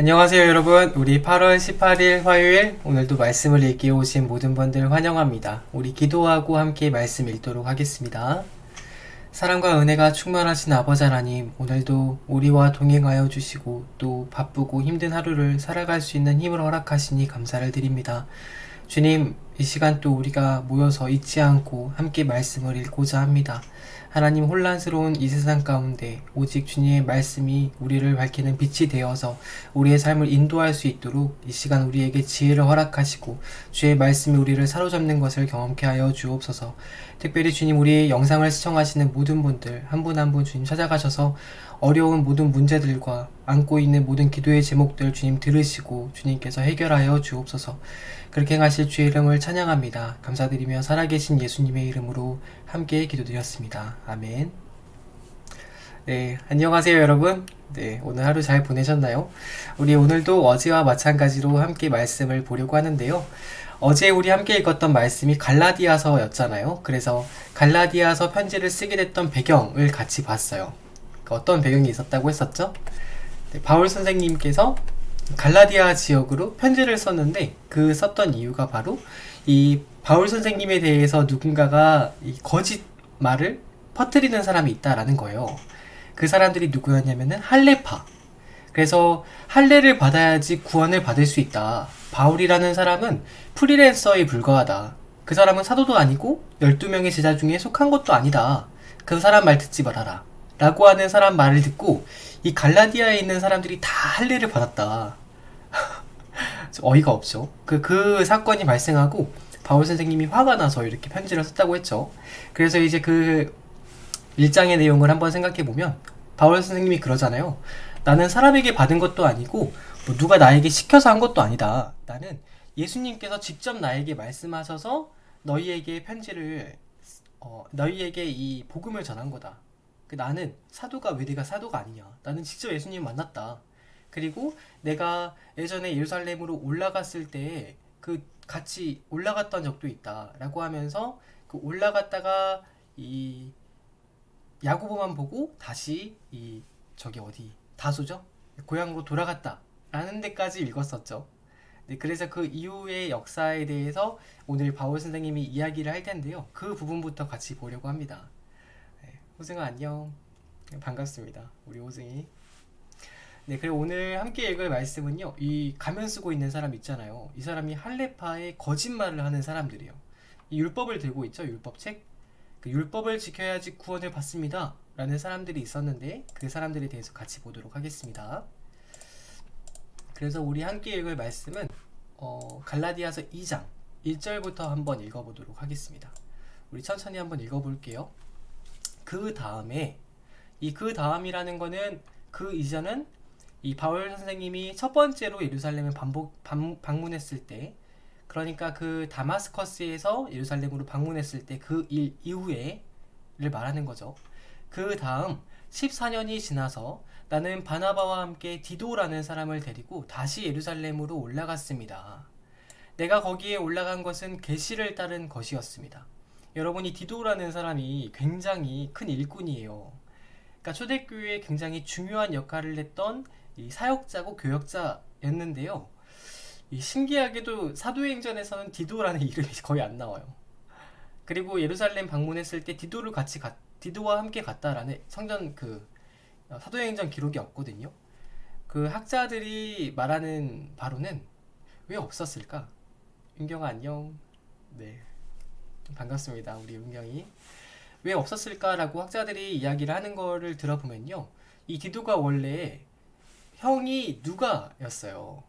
안녕하세요 여러분. 우리 8월 18일 화요일 오늘도 말씀을 읽기에 오신 모든 분들 환영합니다. 우리 기도하고 함께 말씀 읽도록 하겠습니다. 사랑과 은혜가 충만하신 아버지 하나님 오늘도 우리와 동행하여 주시고 또 바쁘고 힘든 하루를 살아갈 수 있는 힘을 허락하시니 감사를 드립니다. 주님 이 시간 또 우리가 모여서 잊지 않고 함께 말씀을 읽고자 합니다 하나님 혼란스러운 이 세상 가운데 오직 주님의 말씀이 우리를 밝히는 빛이 되어서 우리의 삶을 인도할 수 있도록 이 시간 우리에게 지혜를 허락하시고 주의 말씀이 우리를 사로잡는 것을 경험케 하여 주옵소서. 특별히 주님 우리의 영상을 시청하시는 모든 분들 한 분 한분 주님 찾아가셔서 어려운 모든 문제들과 안고 있는 모든 기도의 제목들 주님 들으시고 주님께서 해결하여 주옵소서. 그렇게 행하실 주의 이름을 찬양합니다. 감사드리며 살아계신 예수님의 이름으로 함께 기도드렸습니다. 아멘. 네, 안녕하세요, 여러분. 네, 오늘 하루 잘 보내셨나요? 우리 오늘도 어제와 마찬가지로 함께 말씀을 보려고 하는데요. 어제 우리 함께 읽었던 말씀이 갈라디아서였잖아요. 그래서 갈라디아서 편지를 쓰게 됐던 배경을 같이 봤어요. 그 어떤 배경이 있었다고 했었죠? 네, 바울 선생님께서 갈라디아 지역으로 편지를 썼는데 그 썼던 이유가 바로 이 바울 선생님에 대해서 누군가가 이 거짓 말을 퍼뜨리는 사람이 있다라는 거예요. 그 사람들이 누구였냐면은 할례파. 그래서 할례를 받아야지 구원을 받을 수 있다. 바울이라는 사람은 프리랜서에 불과하다. 그 사람은 사도도 아니고 12명의 제자 중에 속한 것도 아니다. 그 사람 말 듣지 말아라. 라고 하는 사람 말을 듣고 이 갈라디아에 있는 사람들이 다 할례를 받았다. 어이가 없죠. 그, 그 사건이 발생하고 바울 선생님이 화가 나서 이렇게 편지를 썼다고 했죠. 그래서 이제 그 일장의 내용을 한번 생각해 보면 바울 선생님이 그러잖아요. 나는 사람에게 받은 것도 아니고 뭐 누가 나에게 시켜서 한 것도 아니다. 나는 예수님께서 직접 나에게 말씀하셔서 너희에게 편지를 어, 너희에게 이 복음을 전한 거다. 그 나는 사도가 왜 내가 사도가 아니냐? 나는 직접 예수님 만났다. 그리고 내가 예전에 예루살렘으로 올라갔을 때 그 같이 올라갔던 적도 있다라고 하면서 그 올라갔다가 이 야고보만 보고 다시 이 저기 어디 다소죠 고향으로 돌아갔다라는 데까지 읽었었죠. 네, 그래서 그 이후의 역사에 대해서 오늘 바울 선생님이 이야기를 할 텐데요. 그 부분부터 같이 보려고 합니다. 네, 호승아 안녕. 네, 반갑습니다. 우리 호승이. 네, 그리고 오늘 함께 읽을 말씀은요. 이 가면 쓰고 있는 사람 있잖아요. 이 사람이 할례파의 거짓말을 하는 사람들이에요. 이 율법을 들고 있죠. 율법책. 그 율법을 지켜야지 구원을 받습니다. 라는 사람들이 있었는데 그 사람들에 대해서 같이 보도록 하겠습니다. 그래서 우리 함께 읽을 말씀은 어, 갈라디아서 2장 1절부터 한번 읽어보도록 하겠습니다. 우리 천천히 한번 읽어볼게요. 그 다음에 이 그 다음이라는 거는 그 이전은 이 바울 선생님이 첫 번째로 예루살렘을 반복 방, 방문했을 때 그러니까 그 다마스커스에서 예루살렘으로 방문했을 때 그 일 이후에를 말하는 거죠. 그 다음 14년이 지나서 나는 바나바와 함께 디도라는 사람을 데리고 다시 예루살렘으로 올라갔습니다. 내가 거기에 올라간 것은 계시를 따른 것이었습니다. 여러분 이 디도라는 사람이 굉장히 큰 일꾼이에요. 그러니까 초대교회에 굉장히 중요한 역할을 했던 이 사역자고 교역자였는데요. 이 신기하게도 사도행전에서는 디도라는 이름이 거의 안 나와요. 그리고 예루살렘 방문했을 때 디도를 같이 갔, 디도와 함께 갔다라는 성전 그 어, 사도행전 기록이 없거든요. 그 학자들이 말하는 바로는 왜 없었을까? 윤경아 안녕. 네. 반갑습니다. 우리 윤경이. 왜 없었을까라고 학자들이 이야기를 하는 거를 들어보면요. 이 디도가 원래 형이 누가였어요.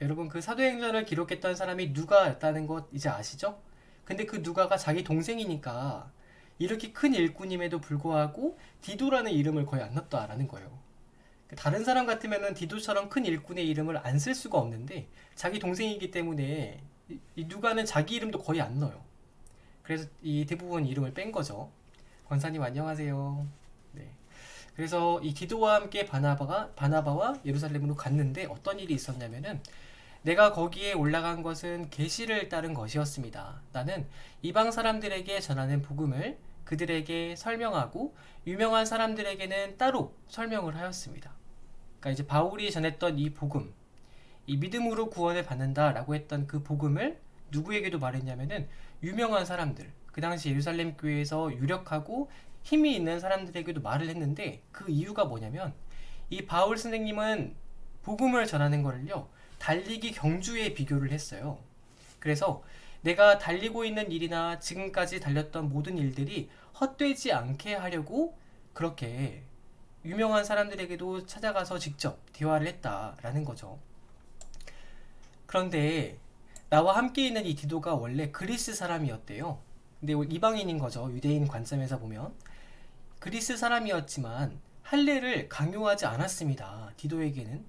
여러분 그 사도행전을 기록했던 사람이 누가였다는 것 이제 아시죠? 근데 그 누가가 자기 동생이니까 이렇게 큰 일꾼임에도 불구하고 디도라는 이름을 거의 안 넣었다라는 거예요. 그 다른 사람 같으면은 디도처럼 큰 일꾼의 이름을 안 쓸 수가 없는데 자기 동생이기 때문에 이 누가는 자기 이름도 거의 안 넣어요. 그래서 이 대부분 이름을 뺀 거죠. 권사님 안녕하세요. 네. 그래서 이 디도와 함께 바나바가 바나바와 예루살렘으로 갔는데 어떤 일이 있었냐면은 내가 거기에 올라간 것은 계시를 따른 것이었습니다. 나는 이방 사람들에게 전하는 복음을 그들에게 설명하고 유명한 사람들에게는 따로 설명을 하였습니다. 그러니까 이제 바울이 전했던 이 복음, 이 믿음으로 구원을 받는다라고 했던 그 복음을 누구에게도 말했냐면은 유명한 사람들, 그 당시 예루살렘 교회에서 유력하고 힘이 있는 사람들에게도 말을 했는데 그 이유가 뭐냐면 이 바울 선생님은 복음을 전하는 거를요 달리기 경주에 비교를 했어요. 그래서 내가 달리고 있는 일이나 지금까지 달렸던 모든 일들이 헛되지 않게 하려고 그렇게 유명한 사람들에게도 찾아가서 직접 대화를 했다라는 거죠. 그런데 나와 함께 있는 이 디도가 원래 그리스 사람이었대요. 근데 이방인인 거죠. 유대인 관점에서 보면. 그리스 사람이었지만 할례를 강요하지 않았습니다. 디도에게는.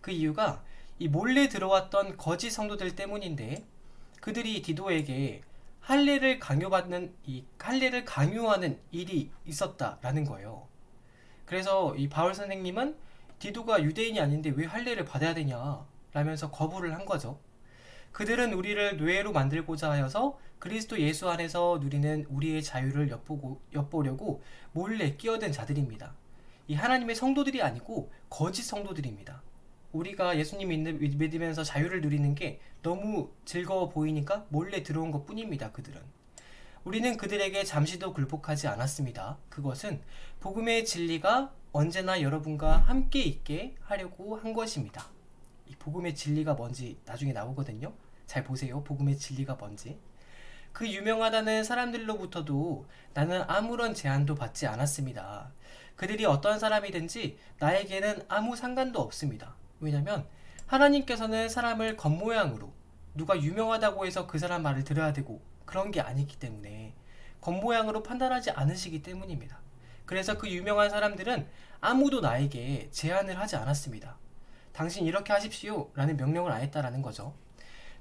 그 이유가 이 몰래 들어왔던 거짓 성도들 때문인데 그들이 디도에게 할례를 강요받는 이 할례를 강요하는 일이 있었다라는 거예요. 그래서 이 바울 선생님은 디도가 유대인이 아닌데 왜 할례를 받아야 되냐 라면서 거부를 한 거죠. 그들은 우리를 노예로 만들고자 하여서 그리스도 예수 안에서 누리는 우리의 자유를 엿보고, 엿보려고 몰래 끼어든 자들입니다. 이 하나님의 성도들이 아니고 거짓 성도들입니다. 우리가 예수님 믿으면서 자유를 누리는 게 너무 즐거워 보이니까 몰래 들어온 것 뿐입니다. 그들은. 우리는 그들에게 잠시도 굴복하지 않았습니다. 그것은 복음의 진리가 언제나 여러분과 함께 있게 하려고 한 것입니다. 이 복음의 진리가 뭔지 나중에 나오거든요. 잘 보세요. 복음의 진리가 뭔지. 그 유명하다는 사람들로부터도 나는 아무런 제한도 받지 않았습니다. 그들이 어떤 사람이든지 나에게는 아무 상관도 없습니다. 왜냐면 하나님께서는 사람을 겉모양으로 누가 유명하다고 해서 그 사람 말을 들어야 되고 그런 게 아니기 때문에 겉모양으로 판단하지 않으시기 때문입니다. 그래서 그 유명한 사람들은 아무도 나에게 제한을 하지 않았습니다. 당신 이렇게 하십시오 라는 명령을 안 했다라는 거죠.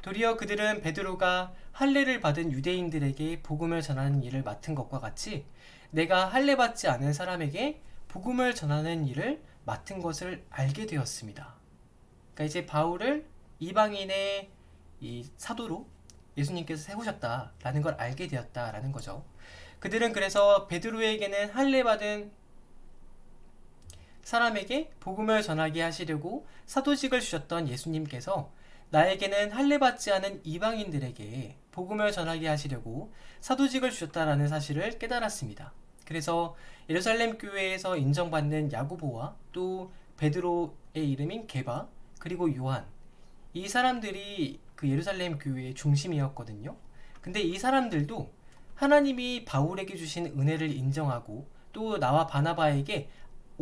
도리어 그들은 베드로가 할례를 받은 유대인들에게 복음을 전하는 일을 맡은 것과 같이 내가 할례 받지 않은 사람에게 복음을 전하는 일을 맡은 것을 알게 되었습니다. 그러니까 이제 바울을 이방인의 이 사도로 예수님께서 세우셨다라는 걸 알게 되었다라는 거죠. 그들은 그래서 베드로에게는 할례 받은 사람에게 복음을 전하게 하시려고 사도직을 주셨던 예수님께서 나에게는 할례 받지 않은 이방인들에게 복음을 전하게 하시려고 사도직을 주셨다라는 사실을 깨달았습니다. 그래서 예루살렘 교회에서 인정받는 야고보와 또 베드로의 이름인 게바 그리고 요한 이 사람들이 그 예루살렘 교회의 중심이었거든요. 근데 이 사람들도 하나님이 바울에게 주신 은혜를 인정하고 또 나와 바나바에게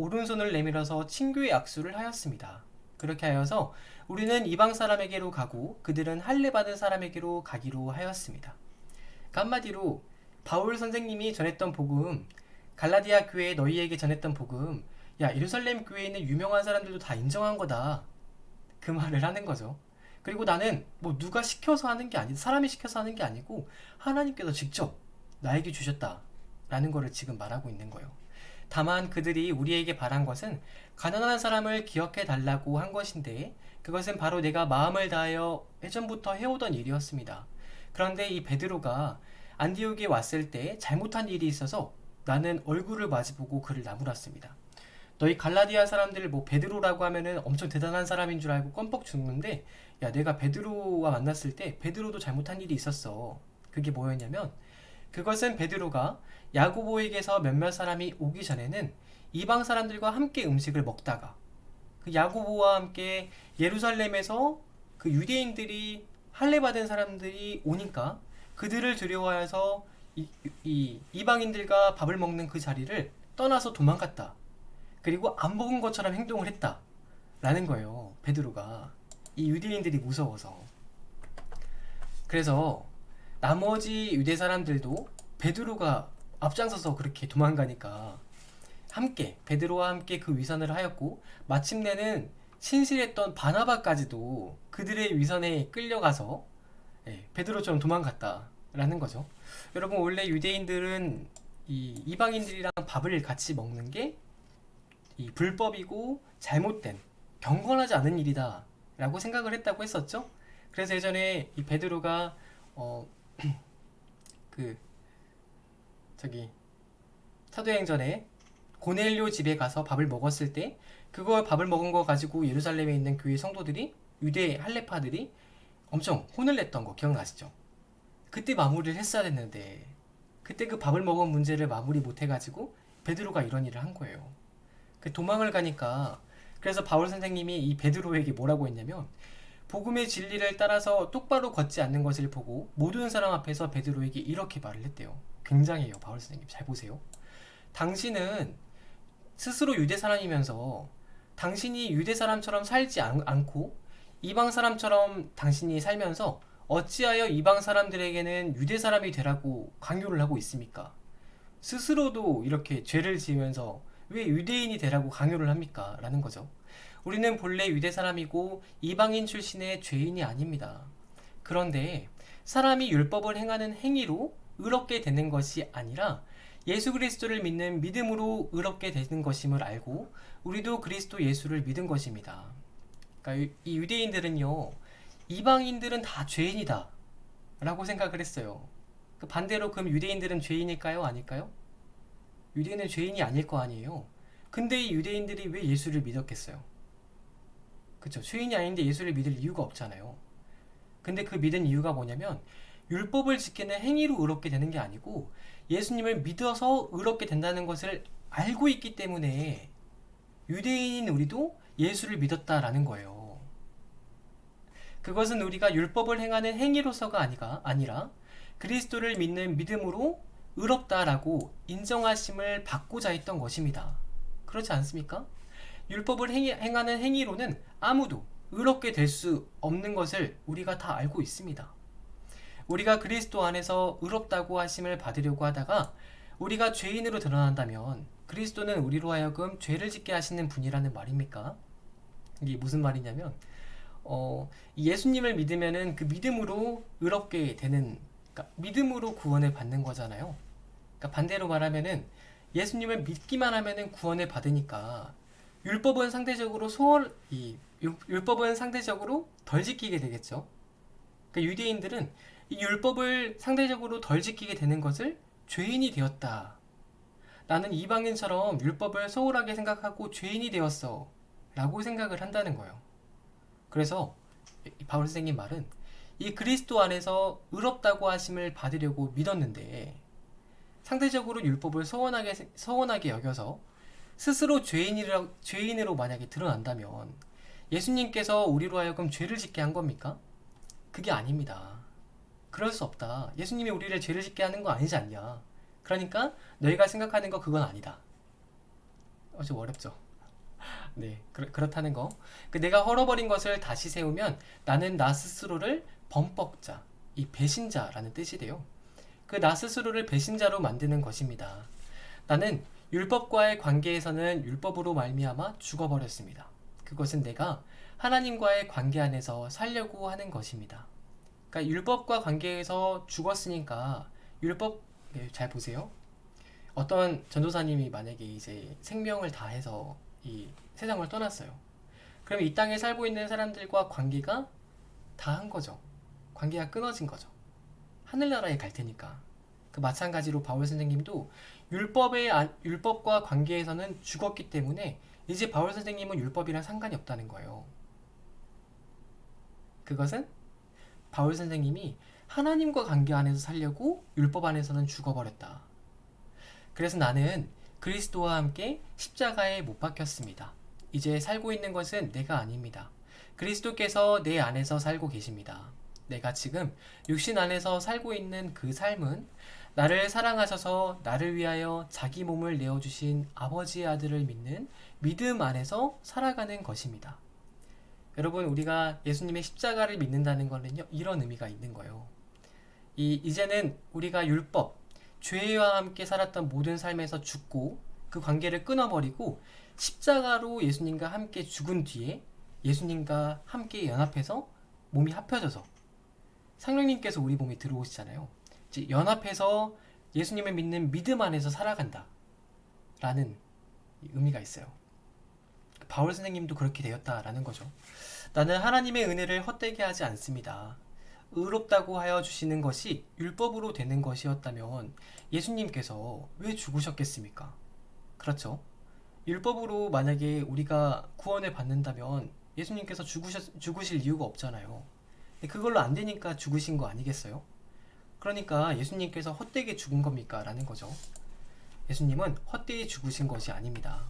오른손을 내밀어서 친교의 악수를 하였습니다. 그렇게 하여서 우리는 이방 사람에게로 가고 그들은 할례 받은 사람에게로 가기로 하였습니다. 한마디로 바울 선생님이 전했던 복음, 갈라디아 교회에 너희에게 전했던 복음, 야 예루살렘 교회에 있는 유명한 사람들도 다 인정한 거다. 그 말을 하는 거죠. 그리고 나는 뭐 누가 시켜서 하는 게 아니, 사람이 시켜서 하는 게 아니고 하나님께서 직접 나에게 주셨다. 라는 거를 지금 말하고 있는 거예요. 다만 그들이 우리에게 바란 것은 가난한 사람을 기억해 달라고 한 것인데 그것은 바로 내가 마음을 다하여 예전부터 해오던 일이었습니다. 그런데 이 베드로가 안디옥에 왔을 때 잘못한 일이 있어서 나는 얼굴을 마주보고 그를 나무랐습니다. 너희 갈라디아 사람들 뭐 베드로라고 하면은 엄청 대단한 사람인 줄 알고 껌뻑 죽는데 야 내가 베드로와 만났을 때 베드로도 잘못한 일이 있었어. 그게 뭐였냐면 그것은 베드로가 야고보에게서 몇몇 사람이 오기 전에는 이방 사람들과 함께 음식을 먹다가 그 야고보와 함께 예루살렘에서 그 유대인들이 할례 받은 사람들이 오니까 그들을 두려워해서 이, 이 이방인들과 밥을 먹는 그 자리를 떠나서 도망갔다. 그리고 안 먹은 것처럼 행동을 했다. 라는 거예요. 베드로가. 이 유대인들이 무서워서. 그래서 나머지 유대 사람들도 베드로가 앞장서서 그렇게 도망가니까 함께 베드로와 함께 그 위선을 하였고 마침내는 신실했던 바나바까지도 그들의 위선에 끌려가서 예, 베드로처럼 도망갔다라는 거죠. 여러분 원래 유대인들은 이 이방인들이랑 밥을 같이 먹는 게 이 불법이고 잘못된 경건하지 않은 일이다라고 생각을 했다고 했었죠. 그래서 예전에 이 베드로가 어 그 저기 사도행 전에 고넬료 집에 가서 밥을 먹었을 때 그걸 밥을 먹은 거 가지고 예루살렘에 있는 교회 성도들이 유대 할레파들이 엄청 혼을 냈던 거 기억나시죠? 그때 마무리를 했어야 됐는데 그때 그 밥을 먹은 문제를 마무리 못 해가지고 베드로가 이런 일을 한 거예요. 그 도망을 가니까 그래서 바울 선생님이 이 베드로에게 뭐라고 했냐면 복음의 진리를 따라서 똑바로 걷지 않는 것을 보고 모든 사람 앞에서 베드로에게 이렇게 말을 했대요. 굉장해요, 바울 선생님. 잘 보세요. 당신은 스스로 유대 사람이면서 당신이 유대 사람처럼 살지 않, 않고 이방 사람처럼 당신이 살면서 어찌하여 이방 사람들에게는 유대 사람이 되라고 강요를 하고 있습니까? 스스로도 이렇게 죄를 지으면서 왜 유대인이 되라고 강요를 합니까? 라는 거죠. 우리는 본래 유대 사람이고 이방인 출신의 죄인이 아닙니다. 그런데 사람이 율법을 행하는 행위로 의롭게 되는 것이 아니라 예수 그리스도를 믿는 믿음으로 의롭게 되는 것임을 알고 우리도 그리스도 예수를 믿은 것입니다. 그러니까 이 유대인들은요, 이방인들은 다 죄인이다. 라고 생각을 했어요. 그 반대로 그럼 유대인들은 죄인일까요? 아닐까요? 유대인은 죄인이 아닐 거 아니에요. 근데 이 유대인들이 왜 예수를 믿었겠어요? 그쵸. 죄인이 아닌데 예수를 믿을 이유가 없잖아요. 근데 그 믿은 이유가 뭐냐면, 율법을 지키는 행위로 의롭게 되는 게 아니고, 예수님을 믿어서 의롭게 된다는 것을 알고 있기 때문에, 유대인인 우리도 예수를 믿었다라는 거예요. 그것은 우리가 율법을 행하는 행위로서가 아니가, 아니라, 그리스도를 믿는 믿음으로 의롭다라고 인정하심을 받고자 했던 것입니다. 그렇지 않습니까? 율법을 행하는 행위로는 아무도 의롭게 될 수 없는 것을 우리가 다 알고 있습니다. 우리가 그리스도 안에서 의롭다고 하심을 받으려고 하다가 우리가 죄인으로 드러난다면 그리스도는 우리로 하여금 죄를 짓게 하시는 분이라는 말입니까? 이게 무슨 말이냐면 어, 예수님을 믿으면은 그 믿음으로 의롭게 되는 그러니까 믿음으로 구원을 받는 거잖아요. 그러니까 반대로 말하면은 예수님을 믿기만 하면은 구원을 받으니까 율법은 상대적으로 소홀 이 율법은 상대적으로 덜 지키게 되겠죠. 그러니까 유대인들은 이 율법을 상대적으로 덜 지키게 되는 것을 죄인이 되었다. 나는 이방인처럼 율법을 소홀하게 생각하고 죄인이 되었어. 라고 생각을 한다는 거예요. 그래서 바울 선생님 말은 이 그리스도 안에서 의롭다고 하심을 받으려고 믿었는데 상대적으로 율법을 서원하게 서원하게 여겨서 스스로 죄인이라 죄인으로 만약에 드러난다면 예수님께서 우리로 하여금 죄를 짓게 한 겁니까? 그게 아닙니다. 그럴 수 없다. 예수님이 우리를 죄를 짓게 하는 거 아니지 않냐. 그러니까 너희가 생각하는 거 그건 아니다. 어, 좀 어렵죠. 네, 그렇, 그렇다는 거. 그 내가 헐어버린 것을 다시 세우면 나는 나 스스로를 범법자, 이 배신자라는 뜻이 돼요. 그 나 스스로를 배신자로 만드는 것입니다. 나는 율법과의 관계에서는 율법으로 말미암아 죽어버렸습니다. 그것은 내가 하나님과의 관계 안에서 살려고 하는 것입니다. 그러니까 율법과 관계에서 죽었으니까 율법 네, 잘 보세요. 어떤 전도사님이 만약에 이제 생명을 다해서 이 세상을 떠났어요. 그럼 이 땅에 살고 있는 사람들과 관계가 다 한 거죠. 관계가 끊어진 거죠. 하늘나라에 갈 테니까. 그 마찬가지로 바울 선생님도 율법의 안- 율법과 관계에서는 죽었기 때문에 이제 바울 선생님은 율법이랑 상관이 없다는 거예요. 그것은 바울 선생님이 하나님과 관계 안에서 살려고 율법 안에서는 죽어버렸다. 그래서 나는 그리스도와 함께 십자가에 못 박혔습니다. 이제 살고 있는 것은 내가 아닙니다. 그리스도께서 내 안에서 살고 계십니다. 내가 지금 육신 안에서 살고 있는 그 삶은 나를 사랑하셔서 나를 위하여 자기 몸을 내어주신 아버지의 아들을 믿는 믿음 안에서 살아가는 것입니다. 여러분, 우리가 예수님의 십자가를 믿는다는 거는요, 이런 의미가 있는 거예요. 이, 이제는 우리가 율법, 죄와 함께 살았던 모든 삶에서 죽고 그 관계를 끊어버리고 십자가로 예수님과 함께 죽은 뒤에 예수님과 함께 연합해서 몸이 합혀져서 상령님께서 우리 몸에 들어오시잖아요. 연합해서 예수님을 믿는 믿음 안에서 살아간다. 라는 의미가 있어요. 바울 선생님도 그렇게 되었다라는 거죠. 나는 하나님의 은혜를 헛되게 하지 않습니다. 의롭다고 하여 주시는 것이 율법으로 되는 것이었다면 예수님께서 왜 죽으셨겠습니까? 그렇죠. 율법으로 만약에 우리가 구원을 받는다면 예수님께서 죽으셨, 죽으실 이유가 없잖아요. 그걸로 안 되니까 죽으신 거 아니겠어요? 그러니까 예수님께서 헛되게 죽은 겁니까? 라는 거죠. 예수님은 헛되이 죽으신 것이 아닙니다.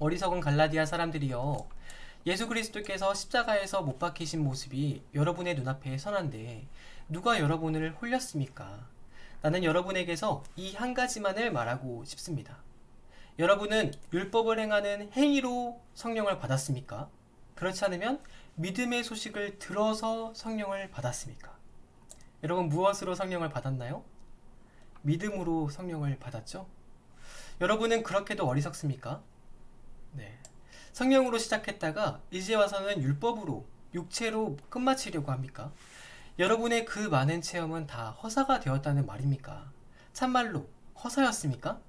어리석은 갈라디아 사람들이여 예수 그리스도께서 십자가에서 못 박히신 모습이 여러분의 눈앞에 선한데 누가 여러분을 홀렸습니까? 나는 여러분에게서 이 한 가지만을 말하고 싶습니다. 여러분은 율법을 행하는 행위로 성령을 받았습니까? 그렇지 않으면 믿음의 소식을 들어서 성령을 받았습니까? 여러분 무엇으로 성령을 받았나요? 믿음으로 성령을 받았죠? 여러분은 그렇게도 어리석습니까? 네. 성령으로 시작했다가 이제 와서는 율법으로 육체로 끝마치려고 합니까? 여러분의 그 많은 체험은 다 허사가 되었다는 말입니까? 참말로 허사였습니까?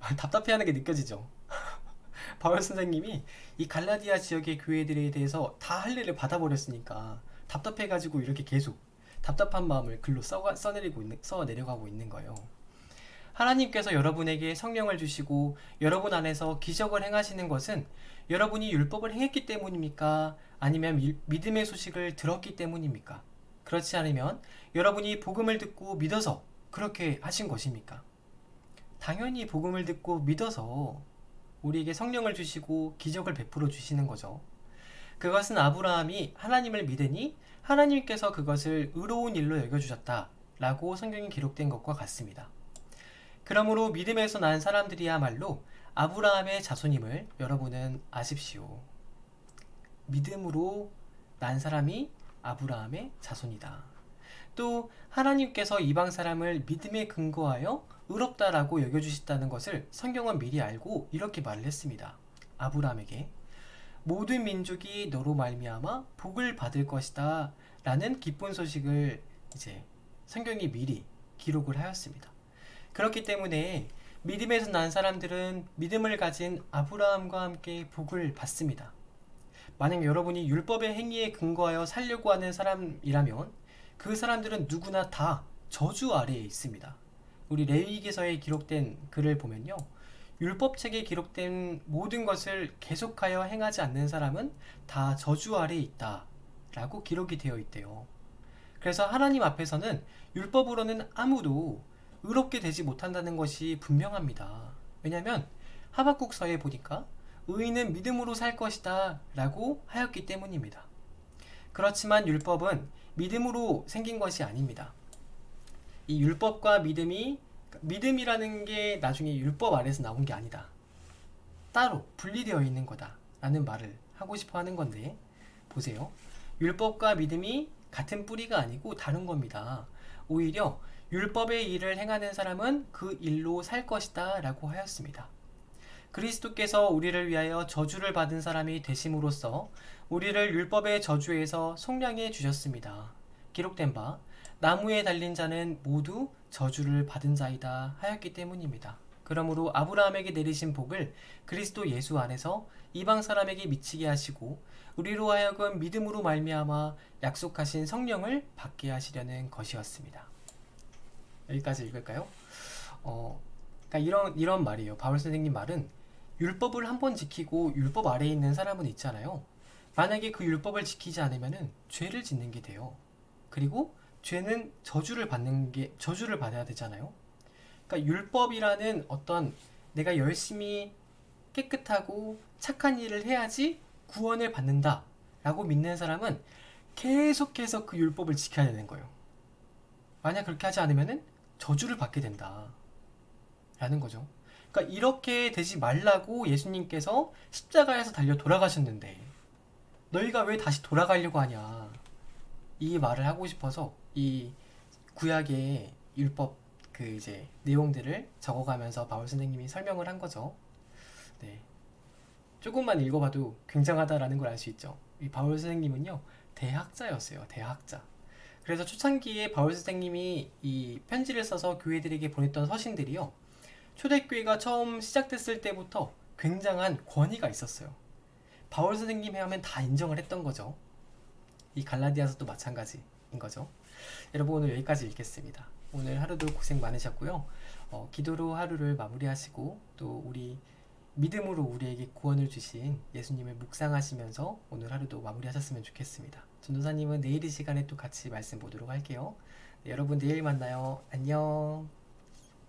답답해하는 게 느껴지죠. 바울 선생님이 이 갈라디아 지역의 교회들에 대해서 다 할례를 받아버렸으니까 답답해가지고 이렇게 계속 답답한 마음을 글로 써, 써내리고 있는, 써 내려가고 있는 거예요. 하나님께서 여러분에게 성령을 주시고 여러분 안에서 기적을 행하시는 것은 여러분이 율법을 행했기 때문입니까? 아니면 미, 믿음의 소식을 들었기 때문입니까? 그렇지 않으면 여러분이 복음을 듣고 믿어서 그렇게 하신 것입니까? 당연히 복음을 듣고 믿어서 우리에게 성령을 주시고 기적을 베풀어 주시는 거죠. 그것은 아브라함이 하나님을 믿으니 하나님께서 그것을 의로운 일로 여겨주셨다. 라고 성경에 기록된 것과 같습니다. 그러므로 믿음에서 난 사람들이야말로 아브라함의 자손임을 여러분은 아십시오. 믿음으로 난 사람이 아브라함의 자손이다. 또 하나님께서 이방 사람을 믿음에 근거하여 의롭다라고 여겨주셨다는 것을 성경은 미리 알고 이렇게 말을 했습니다. 아브라함에게 모든 민족이 너로 말미암아 복을 받을 것이다 라는 기쁜 소식을 이제 성경이 미리 기록을 하였습니다. 그렇기 때문에 믿음에서 난 사람들은 믿음을 가진 아브라함과 함께 복을 받습니다. 만약 여러분이 율법의 행위에 근거하여 살려고 하는 사람이라면 그 사람들은 누구나 다 저주 아래에 있습니다. 우리 레위기서에 기록된 글을 보면요. 율법책에 기록된 모든 것을 계속하여 행하지 않는 사람은 다 저주 아래에 있다. 라고 기록이 되어 있대요. 그래서 하나님 앞에서는 율법으로는 아무도 의롭게 되지 못한다는 것이 분명합니다. 왜냐하면 하박국서에 보니까 의인은 믿음으로 살 것이다 라고 하였기 때문입니다. 그렇지만 율법은 믿음으로 생긴 것이 아닙니다. 이 율법과 믿음이 믿음이라는 게 나중에 율법 아래서 나온 게 아니다. 따로 분리되어 있는 거다. 라는 말을 하고 싶어 하는 건데, 보세요. 율법과 믿음이 같은 뿌리가 아니고 다른 겁니다. 오히려 율법의 일을 행하는 사람은 그 일로 살 것이다. 라고 하였습니다. 그리스도께서 우리를 위하여 저주를 받은 사람이 되심으로써 우리를 율법의 저주에서 속량해 주셨습니다. 기록된 바 나무에 달린 자는 모두 저주를 받은 자이다 하였기 때문입니다. 그러므로 아브라함에게 내리신 복을 그리스도 예수 안에서 이방 사람에게 미치게 하시고 우리로 하여금 믿음으로 말미암아 약속하신 성령을 받게 하시려는 것이었습니다. 여기까지 읽을까요? 어, 그러니까 이런 이런 말이에요. 바울 선생님 말은 율법을 한 번 지키고 율법 아래에 있는 사람은 있잖아요. 만약에 그 율법을 지키지 않으면은 죄를 짓는 게 돼요. 그리고 죄는 저주를 받는 게 저주를 받아야 되잖아요. 그러니까 율법이라는 어떤 내가 열심히 깨끗하고 착한 일을 해야지 구원을 받는다라고 믿는 사람은 계속해서 그 율법을 지켜야 되는 거예요. 만약 그렇게 하지 않으면은 저주를 받게 된다. 라는 거죠. 그러니까 이렇게 되지 말라고 예수님께서 십자가에서 달려 돌아가셨는데 너희가 왜 다시 돌아가려고 하냐. 이 말을 하고 싶어서 이 구약의 율법 그 이제 내용들을 적어가면서 바울 선생님이 설명을 한 거죠. 네. 조금만 읽어봐도 굉장하다라는 걸 알 수 있죠. 이 바울 선생님은요, 대학자였어요. 대학자. 그래서 초창기에 바울 선생님이 이 편지를 써서 교회들에게 보냈던 서신들이요. 초대교회가 처음 시작됐을 때부터 굉장한 권위가 있었어요. 바울 선생님이 하면 다 인정을 했던 거죠. 이 갈라디아서도 마찬가지인 거죠. 여러분 오늘 여기까지 읽겠습니다. 오늘 하루도 고생 많으셨고요. 어, 기도로 하루를 마무리하시고 또 우리 믿음으로 우리에게 구원을 주신 예수님을 묵상하시면서 오늘 하루도 마무리하셨으면 좋겠습니다. 전도사님은 내일 이 시간에 또 같이 말씀 보도록 할게요. 네, 여러분 내일 만나요. 안녕.